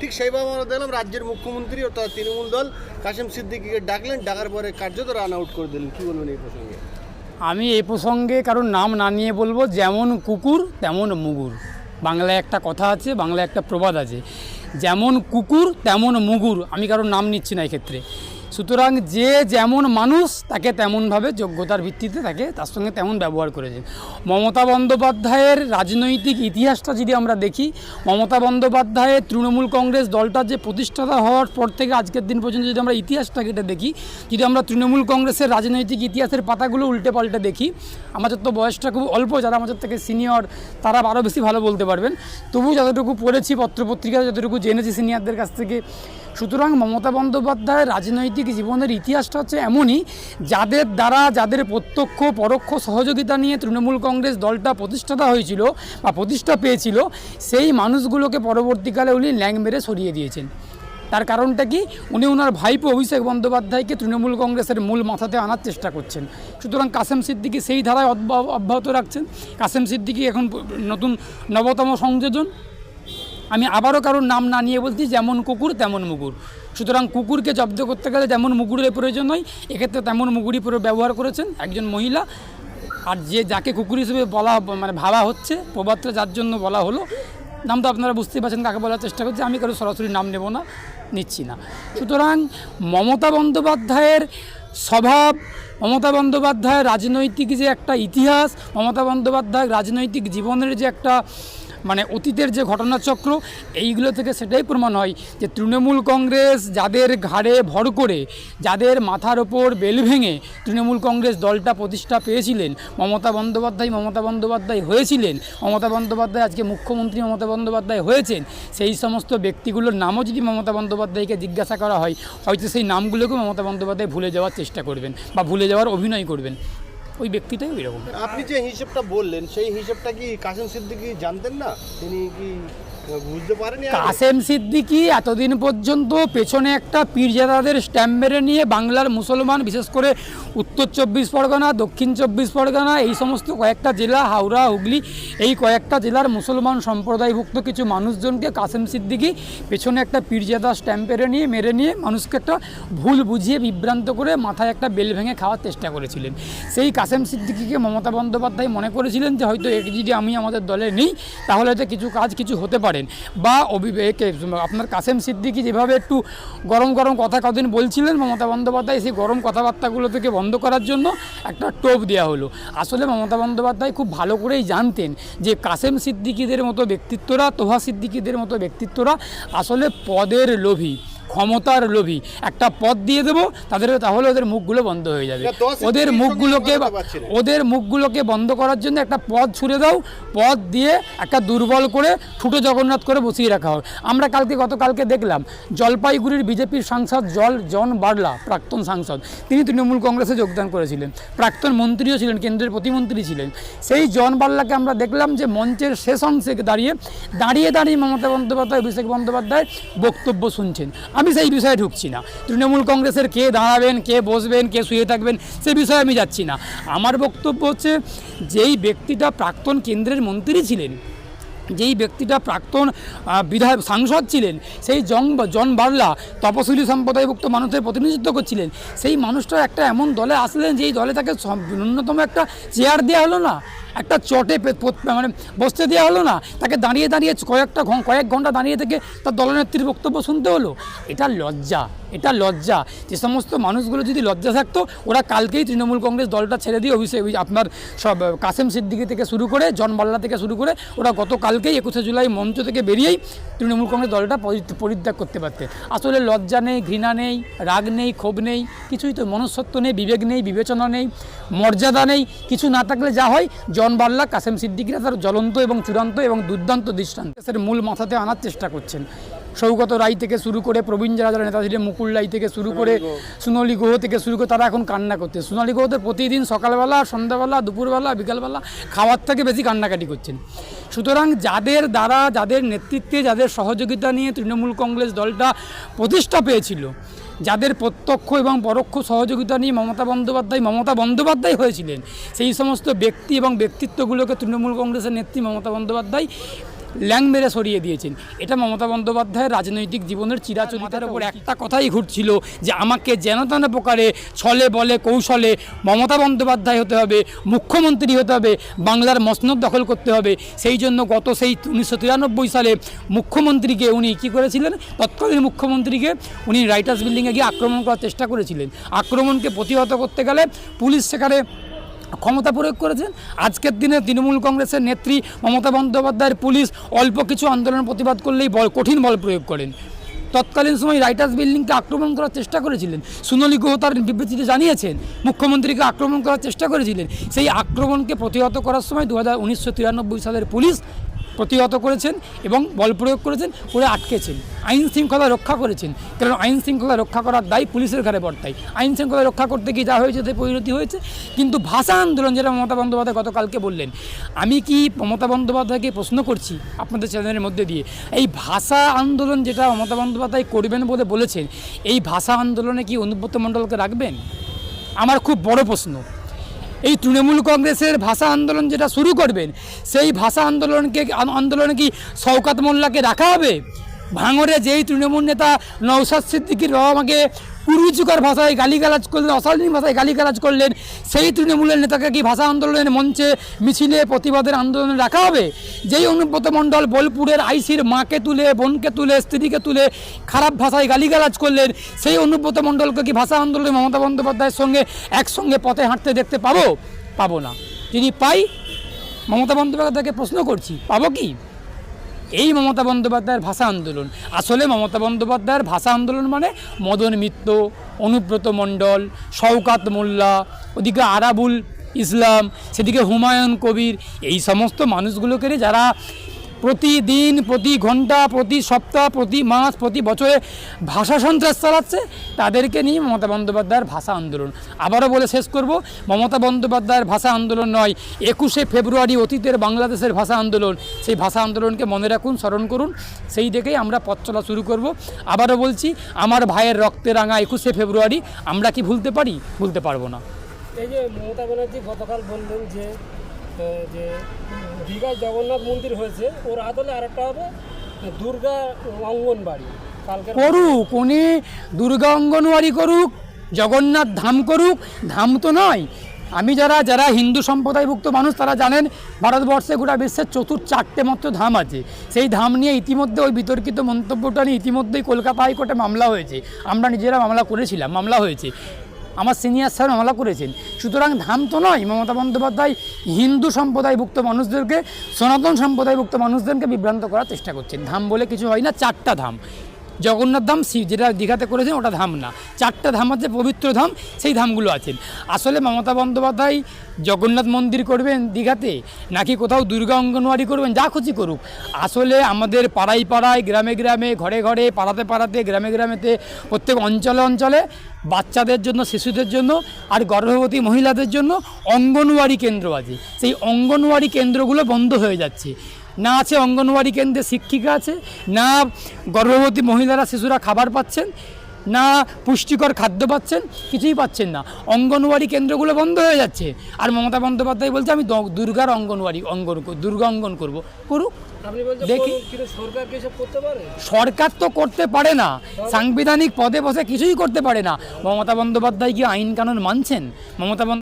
ঠিক সেইভাবে আমরা দেখলাম রাজ্যের মুখ্যমন্ত্রী অর্থাৎ তৃণমূল দল কাশেম সিদ্দিকিকে ডাকলেন, ডাকার পরে কার্যত রান আউট করে দিলেন। কী বলবেন এই প্রসঙ্গে? আমি এই প্রসঙ্গে কারোর নাম না নিয়ে বলব, যেমন কুকুর, তেমন মুগুর। বাংলায় একটা কথা আছে, বাংলায় একটা প্রবাদ আছে। যেমন কুকুর, তেমন মুগুর। আমি কারোর নাম নিচ্ছি না এক্ষেত্রে। সুতরাং যে যেমন মানুষ, তাকে তেমনভাবে যোগ্যতার ভিত্তিতে তাকে তার সঙ্গে তেমন ব্যবহার করেছে। মমতা বন্দ্যোপাধ্যায়ের রাজনৈতিক ইতিহাসটা যদি আমরা দেখি, মমতা বন্দ্যোপাধ্যায়ের তৃণমূল কংগ্রেস দলটা যে প্রতিষ্ঠাতা হওয়ার পর থেকে আজকের দিন পর্যন্ত যদি আমরা ইতিহাসটা কেটে দেখি, যদি আমরা তৃণমূল কংগ্রেসের রাজনৈতিক ইতিহাসের পাতাগুলো উল্টে পাল্টে দেখি, আমাদের তো বয়সটা খুব অল্প, যারা আমাদের থেকে সিনিয়র, তারা আরও বেশি ভালো বলতে পারবেন। তবু যতটুকু পড়েছি পত্রপত্রিকা যতটুকু জেনেছি, সিনিয়রদের কাছ থেকে সুতরাং মমতা বন্দ্যোপাধ্যায়ের রাজনৈতিক জীবনের ইতিহাসটা হচ্ছে এমনই, যাদের দ্বারা যাদের প্রত্যক্ষ, পরোক্ষ সহযোগিতা নিয়ে তৃণমূল কংগ্রেস দলটা প্রতিষ্ঠাতা হয়েছিল বা প্রতিষ্ঠা পেয়েছিল, সেই মানুষগুলোকে পরবর্তীকালে উনি ল্যাং মেরে সরিয়ে দিয়েছেন। তার কারণটা কি? উনি ওনার ভাইপো অভিষেক বন্দ্যোপাধ্যায়কে তৃণমূল কংগ্রেসের মূল মাথাতে আনার চেষ্টা করছেন। সুতরাং কাসেম সিদ্দিকি সেই ধারায় অব্যা- অব্যাহত রাখছেন। কাসেম সিদ্দিকি এখন নতুন নবতম সংযোজন। আমি আবারও কারোর নাম না নিয়ে বলছি, যেমন কুকুর, তেমন মুগুর। সুতরাং কুকুরকে জব্দ করতে গেলে যেমন মুগুরের প্রয়োজন হয়, এক্ষেত্রে তেমন মুগুরই পুরো ব্যবহার করেছেন একজন মহিলা। আর যে যাকে কুকুর হিসেবে বলা মানে ভাবা হচ্ছে প্রবাদটা যার জন্য বলা হলো, নাম তো আপনারা বুঝতেই পারছেন, কাকে বলার চেষ্টা করছি, আমি কারও সরাসরি নাম নেব না, নিচ্ছি না। সুতরাং মমতা বন্দ্যোপাধ্যায়ের স্বভাব, মমতা বন্দ্যোপাধ্যায়ের রাজনৈতিক যে একটা ইতিহাস, মমতা বন্দ্যোপাধ্যায়ের রাজনৈতিক জীবনের যে একটা মানে অতীতের যে ঘটনাচক্র, এইগুলো থেকে সেটাই প্রমাণ হয় যে তৃণমূল কংগ্রেস যাদের ঘাড়ে ভর করে, যাদের মাথার ওপর বেল ভেঙে তৃণমূল কংগ্রেস দলটা প্রতিষ্ঠা পেয়েছিলেন, মমতা বন্দ্যোপাধ্যায় মমতা বন্দ্যোপাধ্যায় হয়েছিলেন, মমতা বন্দ্যোপাধ্যায় আজকে মুখ্যমন্ত্রী মমতা বন্দ্যোপাধ্যায় হয়েছেন, সেই সমস্ত ব্যক্তিগুলোর নামও যদি মমতা বন্দ্যোপাধ্যায়কে জিজ্ঞাসা করা হয়, হয়তো সেই নামগুলোকেও মমতা বন্দ্যোপাধ্যায় ভুলে যাওয়ার চেষ্টা করবেন বা ভুলে যাওয়ার অভিনয় করবেন। ওই ব্যক্তিটাই ওই রকম। আপনি যে হিসেবটা বললেন, সেই হিসেবটা কি কাশেম সিদ্দিকি জানতেন না? তিনি কি কাসেম সিদ্দিকি এতদিন পর্যন্ত পেছনে একটা পীরজাদাদের স্ট্যাম্প মেরে নিয়ে বাংলার মুসলমান, বিশেষ করে উত্তর চব্বিশ পরগনা, দক্ষিণ চব্বিশ পরগনা, এই সমস্ত কয়েকটা জেলা, হাওড়া, হুগলি, এই কয়েকটা জেলার মুসলমান সম্প্রদায়ভুক্ত কিছু মানুষজনকে কাসেম সিদ্দিকি পেছনে একটা পীরজাদা স্ট্যাম্প মেরে নিয়ে মেরে নিয়ে মানুষকে একটা ভুল বুঝিয়ে বিভ্রান্ত করে মাথায় একটা বেল ভেঙে খাওয়ার চেষ্টা করেছিলেন। সেই কাসেম সিদ্দিকিকে মমতা বন্দ্যোপাধ্যায় মনে করেছিলেন যে, হয়তো একে যদি আমি আমাদের দলে নেই, তাহলে হয়তো কিছু কাজ কিছু হতে পারেন বা অভিবেকে আপনার কাসেম সিদ্দিকি যেভাবে একটু গরম গরম কথা কদিন বলছিলেন, মমতা বন্দ্যোপাধ্যায় সেই গরম কথাবার্তাগুলো থেকে বন্ধ করার জন্য একটা টোপ দেওয়া হলো। আসলে মমতা বন্দ্যোপাধ্যায় খুব ভালো করেই জানতেন যে কাসেম সিদ্দিকিদের মতো ব্যক্তিত্বরা, তোহা সিদ্দিকিদের মতো ব্যক্তিত্বরা আসলে পদের লোভী। ক্ষমতার লোভী। একটা পদ দিয়ে দেবো তাদের তাহলে ওদের মুখগুলো বন্ধ হয়ে যাবে। ওদের মুখগুলোকে। ওদের মুখগুলোকে বন্ধ করার জন্য একটা পদ ছুড়ে দাও। পদ দিয়ে একটা দুর্বল করে ঠুটো জগন্নাথ করে বসিয়ে রাখা হয় আমরা কালকে গতকালকে দেখলাম জলপাইগুড়ির বিজেপির সাংসদ জল জন বার্লা প্রাক্তন সাংসদ তিনি তৃণমূল কংগ্রেসে যোগদান করেছিলেন। প্রাক্তন মন্ত্রীও ছিলেন কেন্দ্রের প্রতিমন্ত্রী ছিলেন। সেই জন বার্লাকে আমরা দেখলাম যে মঞ্চের শেষ অংশে দাঁড়িয়ে দাঁড়িয়ে দাঁড়িয়ে মমতা বন্দ্যোপাধ্যায় অভিষেক বন্দ্যোপাধ্যায় বক্তব্য শুনছেন। আমি সেই বিষয়ে ঢুকছি না। তৃণমূল কংগ্রেসের কে দাঁড়াবেন, কে বসবেন, কে শুয়ে থাকবেন, সে বিষয়ে আমি যাচ্ছি না। আমার বক্তব্য হচ্ছে, যেই ব্যক্তিটা প্রাক্তন কেন্দ্রের মন্ত্রী ছিলেন, যেই ব্যক্তিটা প্রাক্তন বিধায়ক, সাংসদ ছিলেন, সেই জন জন বার্লা, তপশিলি সম্প্রদায়ভুক্ত মানুষের প্রতিনিধিত্ব করছিলেন, সেই মানুষটা একটা এমন দলে আসলেন, যেই দলে তাকে ন্যূনতম একটা চেয়ার দেওয়া হলো না। একটা চটে মানে বসতে দেওয়া হলো না। তাকে দাঁড়িয়ে দাঁড়িয়ে কয়েকটা কয়েক ঘণ্টা দাঁড়িয়ে থেকে তার দলনেত্রীর বক্তব্য শুনতে হলো। এটা লজ্জা এটা লজ্জা। যে সমস্ত মানুষগুলো যদি লজ্জা থাকতো, ওরা কালকেই তৃণমূল কংগ্রেস দলটা ছেড়ে দিয়ে অভিষেক আপনার সব কাসেম সিদ্দিকি থেকে শুরু করে, জন বাল্লা থেকে শুরু করে, ওরা গতকালকেই একুশে জুলাই মঞ্চ থেকে বেরিয়েই তৃণমূল কংগ্রেস দলটা পরিত্যাগ করতে পারতে। আসলে লজ্জা নেই, ঘৃণা নেই, রাগ নেই, ক্ষোভ নেই, কিছুই তো মনস্তত্ব নেই, বিবেক নেই, বিবেচনা নেই, মর্যাদা নেই, কিছু না থাকলে যা হয় জন বাল্লা কাসেম সিদ্দিকিরা তার জ্বলন্ত এবং চূড়ান্ত এবং দুর্দান্ত দৃষ্টান্ত। দেশের মূল মাথাতে আনার চেষ্টা করছেন। সৌগত রায় থেকে শুরু করে প্রবীণ যারা যারা নেতা ছিলেন মুকুল রায় থেকে শুরু করে সোনালী গুহ থেকে শুরু করে তারা এখন কান্না করছে সোনালী গুহ প্রতিদিন সকালবেলা সন্ধ্যাবেলা দুপুরবেলা বিকালবেলা খাওয়ার থেকে বেশি কান্নাকাটি করছেন। সুতরাং যাদের দ্বারা যাদের নেতৃত্বে যাদের সহযোগিতা নিয়ে তৃণমূল কংগ্রেস দলটা প্রতিষ্ঠা পেয়েছিল যাদের প্রত্যক্ষ এবং পরোক্ষ সহযোগিতা নিয়ে মমতা বন্দ্যোপাধ্যায় মমতা বন্দ্যোপাধ্যায় হয়েছিলেন, সেই সমস্ত ব্যক্তি এবং ব্যক্তিত্বগুলোকে তৃণমূল কংগ্রেসের নেত্রী মমতা বন্দ্যোপাধ্যায় ল্যাং মেরে সরিয়ে দিয়েছেন। এটা মমতা বন্দ্যোপাধ্যায়ের রাজনৈতিক জীবনের চিরাচরিতার উপর একটা কথাই ঘুরছিল যে আমাকে যেন তেন প্রকারে ছলে বলে কৌশলে মমতা বন্দ্যোপাধ্যায় হতে হবে, মুখ্যমন্ত্রী হতে হবে, বাংলার মসনদ দখল করতে হবে। সেই জন্য গত সেই উনিশশো তিরানব্বই সালে মুখ্যমন্ত্রীকে উনি কী করেছিলেন? তৎকালীন মুখ্যমন্ত্রীকে উনি রাইটার্স বিল্ডিংয়ে গিয়ে আক্রমণ করার চেষ্টা করেছিলেন। আক্রমণকে প্রতিহত করতে গেলে পুলিশ সেখানে ক্ষমতা প্রয়োগ করেছেন। আজকের দিনে তৃণমূল কংগ্রেসের নেত্রী মমতা বন্দ্যোপাধ্যায়ের পুলিশ অল্প কিছু আন্দোলন প্রতিবাদ করলেই বল, কঠিন বল প্রয়োগ করেন। তৎকালীন সময় রাইটার্স বিল্ডিংকে আক্রমণ করার চেষ্টা করেছিলেন। সুনলি গুহ তার বিবৃতিতে জানিয়েছেন, মুখ্যমন্ত্রীকে আক্রমণ করার চেষ্টা করেছিলেন। সেই আক্রমণকে প্রতিহত করার সময় দু হাজার সালের পুলিশ প্রতিহত করেছেন এবং বল প্রয়োগ করেছেন, করে আটকেছেন। আইন শৃঙ্খলা রক্ষা করেছেন। কারণ আইন শৃঙ্খলা রক্ষা করার দায় পুলিশের ঘরে বর্তায়। আইন শৃঙ্খলা রক্ষা করতে গিয়ে যা হয়েছে তাতে পরিণতি হয়েছে। কিন্তু ভাষা আন্দোলন, যেটা মমতা বন্দ্যোপাধ্যায় গতকালকে বললেন, আমি কি মমতা বন্দ্যোপাধ্যায়কে প্রশ্ন করছি আপনাদের চ্যানেলের মধ্যে দিয়ে? এই ভাষা আন্দোলন যেটা মমতা বন্দ্যোপাধ্যায় করবেন বলে বলেছেন, এই ভাষা আন্দোলনে কি অনুব্রত মণ্ডলকে রাখবেন? আমার খুব বড় প্রশ্ন। এই তৃণমূল কংগ্রেসের ভাষা আন্দোলন যেটা শুরু করবেন, সেই ভাষা আন্দোলনকে, আন্দোলনে কি শওকাত মোল্লাকে রাখা হবে? ভাঙরে যেই তৃণমূল নেতা নৌসাদ সিদ্দিকির বাবামাকে কুরুচুকার ভাষায় গালিগালাজ করলেন, অশালীন ভাষায় গালিগালাজ করলেন, সেই তৃণমূলের নেতাকে কি ভাষা আন্দোলনের মঞ্চে মিছিলে প্রতিবাদের আন্দোলনে রাখা হবে? যেই অনুব্রত মণ্ডল বোলপুরের আইসির মাকে তুলে, বোনকে তুলে, স্ত্রীকে তুলে খারাপ ভাষায় গালিগালাজ করলেন, সেই অনুব্রত মণ্ডলকে কি ভাষা আন্দোলনে মমতা বন্দ্যোপাধ্যায়ের সঙ্গে, একসঙ্গে পথে হাঁটতে দেখতে পাবো? পাবো না। যদি পাই? মমতা বন্দ্যোপাধ্যায়কে প্রশ্ন করছি, পাবো কি? এই মমতা বন্দ্যোপাধ্যায়ের ভাষা আন্দোলন। আসলে মমতা বন্দ্যোপাধ্যায়ের ভাষা আন্দোলন মানে মদন মিত্র, অনুব্রত মণ্ডল, শওকাত মোল্লা, ওদিকে আরাবুল ইসলাম, সেদিকে হুমায়ুন কবির, এই সমস্ত মানুষগুলোকে যারা প্রতিদিন, প্রতি ঘণ্টা, প্রতি সপ্তাহ, প্রতি মাস, প্রতি বছরে ভাষা সন্ত্রাস চালাচ্ছে। তাদেরকে নিয়ে মমতা বন্দ্যোপাধ্যায়ের ভাষা আন্দোলন। আবারও বলে শেষ করব, মমতা বন্দ্যোপাধ্যায়ের ভাষা আন্দোলন নয়, একুশে ফেব্রুয়ারি অতীতের বাংলাদেশের ভাষা আন্দোলন। সেই ভাষা আন্দোলনকে মনে রাখুন, স্মরণ করুন। সেই দেখেই আমরা পথ চলা শুরু করব। আবারও বলছি, আমার ভাইয়ের রক্তে রাঙা একুশে ফেব্রুয়ারি, আমরা কি ভুলতে পারি? ভুলতে পারব না। এই যে মমতা ব্যানার্জি গতকাল বললেন যে যে দীঘায় জগন্নাথ মন্দির হয়েছে, ওর আদলে আরেকটা হবে দুর্গা অঙ্গনবাড়ি। করুক, উনি দুর্গা অঙ্গনওয়াড়ি করুক, জগন্নাথ ধাম করুক, ধাম তো নয়। আমি যারা যারা হিন্দু সম্প্রদায়ভুক্ত মানুষ, তারা জানেন, ভারতবর্ষে গোটা বিশ্বের চতুর্থ চারটে মাত্র ধাম আছে। সেই ধাম নিয়ে ইতিমধ্যে ওই বিতর্কিত মন্তব্যটা নিয়ে ইতিমধ্যেই কলকাতা হাইকোর্টে মামলা হয়েছে। আমরা নিজেরা মামলা করেছিলাম, মামলা হয়েছে। আমার সিনিয়র স্যার মামলা করেছেন। সুতরাং ধাম তো নয়, মমতা বন্দ্যোপাধ্যায় হিন্দু সম্প্রদায়ভুক্ত মানুষদেরকে, সনাতন সম্প্রদায়ভুক্ত মানুষদেরকে বিভ্রান্ত করার চেষ্টা করছেন। ধাম বলে কিছু হয় না, চারটা ধাম। জগন্নাথ ধাম শিব, যেটা দীঘাতে করেছেন, ওটা ধাম না। চারটা ধাম আছে, পবিত্র ধাম, সেই ধামগুলো আছেন। আসলে মমতা বন্দ্যোপাধ্যায় জগন্নাথ মন্দির করবেন দীঘাতে, নাকি কোথাও দুর্গা অঙ্গনওয়াড়ি করবেন, যা খুশি করুক। আসলে আমাদের পাড়ায় পাড়ায়, গ্রামে গ্রামে, ঘরে ঘরে, পাড়াতে পাড়াতে, গ্রামে গ্রামেতে, প্রত্যেক অঞ্চলে অঞ্চলে বাচ্চাদের জন্য, শিশুদের জন্য, আর গর্ভবতী মহিলাদের জন্য অঙ্গনওয়াড়ি কেন্দ্র আছে। সেই অঙ্গনওয়াড়ি কেন্দ্রগুলো বন্ধ হয়ে যাচ্ছে। না আছে অঙ্গনওয়াড়ি কেন্দ্রে শিক্ষিকা আছে না গর্ভবতী মহিলারা শিশুরা খাবার পাচ্ছেন না পুষ্টিকর খাদ্য পাচ্ছেন কিছুই পাচ্ছেন না। অঙ্গনওয়াড়ি কেন্দ্রগুলো বন্ধ হয়ে যাচ্ছে। আর মমতা বন্দ্যোপাধ্যায় বলছে আমি দুর্গার অঙ্গনওয়াড়ি অঙ্গন দুর্গা অঙ্গন করব। করুক। দেখি। সরকার তো করতে পারে না। সাংবিধানিক পদে বসে কিছুই করতে পারে না। মমতা বন্দ্যোপাধ্যায় কি আইন কানুন মানছেন? মমতা